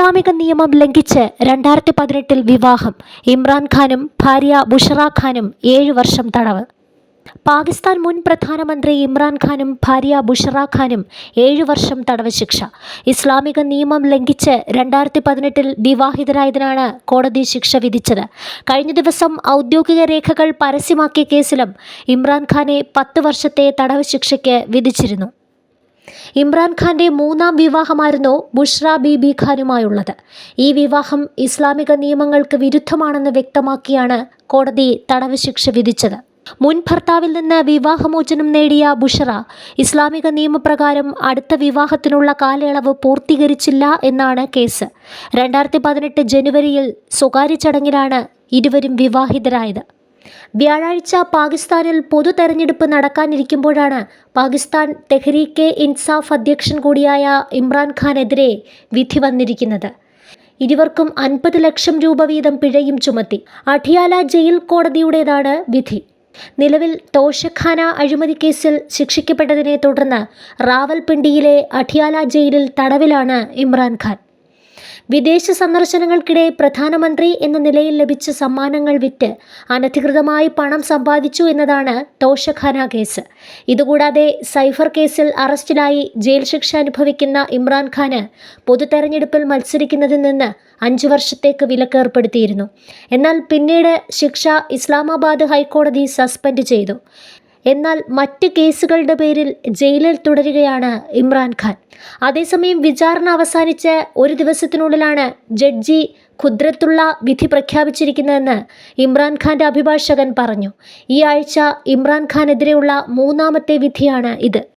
ഇസ്ലാമിക നിയമം ലംഘിച്ച് രണ്ടായിരത്തി പതിനെട്ടിൽ വിവാഹം ഇമ്രാൻഖാനും ഭാര്യ ബുഷറ ഖാനും ഏഴ് വർഷം തടവ്. പാകിസ്ഥാൻ മുൻ പ്രധാനമന്ത്രി ഇമ്രാൻഖാനും ഭാര്യ ബുഷറ ഖാനും ഏഴു വർഷം തടവ് ശിക്ഷ. ഇസ്ലാമിക നിയമം ലംഘിച്ച് രണ്ടായിരത്തി പതിനെട്ടിൽ വിവാഹിതരായതിനാണ് കോടതി ശിക്ഷ വിധിച്ചത്. കഴിഞ്ഞ ദിവസം ഔദ്യോഗിക രേഖകൾ പരസ്യമാക്കിയ കേസിലും ഇമ്രാൻഖാനെ പത്ത് വർഷത്തെ തടവ് ശിക്ഷയ്ക്ക് വിധിച്ചിരുന്നു. ഇമ്രാൻഖാന്റെ മൂന്നാം വിവാഹമായിരുന്നു ബുഷ്ര ബീബി ഖാനുമായുള്ളത്. ഈ വിവാഹം ഇസ്ലാമിക നിയമങ്ങൾക്ക് വിരുദ്ധമാണെന്ന് വ്യക്തമാക്കിയാണ് കോടതി തടവ് ശിക്ഷ വിധിച്ചത്. മുൻ ഭർത്താവിൽ നിന്ന് വിവാഹമോചനം നേടിയ ബുഷറ ഇസ്ലാമിക നിയമപ്രകാരം അടുത്ത വിവാഹത്തിനുള്ള കാലയളവ് പൂർത്തീകരിച്ചില്ല എന്നാണ് കേസ്. രണ്ടായിരത്തി പതിനെട്ട് ജനുവരിയിൽ സ്വകാര്യ ചടങ്ങിലാണ് ഇരുവരും വിവാഹിതരായത്. വ്യാഴാഴ്ച പാകിസ്ഥാനിൽ പൊതു തെരഞ്ഞെടുപ്പ് നടക്കാനിരിക്കുമ്പോഴാണ് പാകിസ്ഥാൻ തെഹ്രീക്കെ ഇൻസാഫ് അധ്യക്ഷൻ കൂടിയായ ഇമ്രാൻഖാനെതിരെ വിധി വന്നിരിക്കുന്നത്. ഇരുവർക്കും അൻപത് ലക്ഷം രൂപ വീതം പിഴയും ചുമത്തി. അഠിയാല ജയിൽ കോടതിയുടേതാണ് വിധി. നിലവിൽ തോഷഖാന അഴിമതി കേസിൽ ശിക്ഷിക്കപ്പെട്ടതിനെ തുടർന്ന് റാവൽപിണ്ടിയിലെ അഠിയാല ജയിലിൽ തടവിലാണ് ഇമ്രാൻഖാൻ വിദേശ സന്ദർശനങ്ങൾക്കിടെ പ്രധാനമന്ത്രി എന്ന നിലയിൽ ലഭിച്ച സമ്മാനങ്ങൾ വിറ്റ് അനധികൃതമായി പണം സമ്പാദിച്ചു എന്നതാണ് തോഷഖാന കേസ്. ഇതുകൂടാതെ സൈഫർ കേസിൽ അറസ്റ്റിലായി ജയിൽ ശിക്ഷ അനുഭവിക്കുന്ന ഇമ്രാൻഖാന് പൊതു തെരഞ്ഞെടുപ്പിൽ മത്സരിക്കുന്നതിൽ നിന്ന് അഞ്ചു വർഷത്തേക്ക് വിലക്കേർപ്പെടുത്തിയിരുന്നു. എന്നാൽ പിന്നീട് ശിക്ഷ ഇസ്ലാമാബാദ് ഹൈക്കോടതി സസ്പെൻഡ് ചെയ്തു. എന്നാൽ മറ്റ് കേസുകളുടെ പേരിൽ ജയിലിൽ തുടരുകയാണ് ഇമ്രാൻഖാൻ അതേസമയം വിചാരണ അവസാനിച്ച് ഒരു ദിവസത്തിനുള്ളിലാണ് ജഡ്ജി ഖുദ്രത്തുള്ള വിധി പ്രഖ്യാപിച്ചിരിക്കുന്നതെന്ന് ഇമ്രാൻഖാന്റെ അഭിഭാഷകൻ പറഞ്ഞു. ഈ ആഴ്ച ഇമ്രാൻഖാനെതിരെയുള്ള മൂന്നാമത്തെ വിധിയാണ് ഇത്.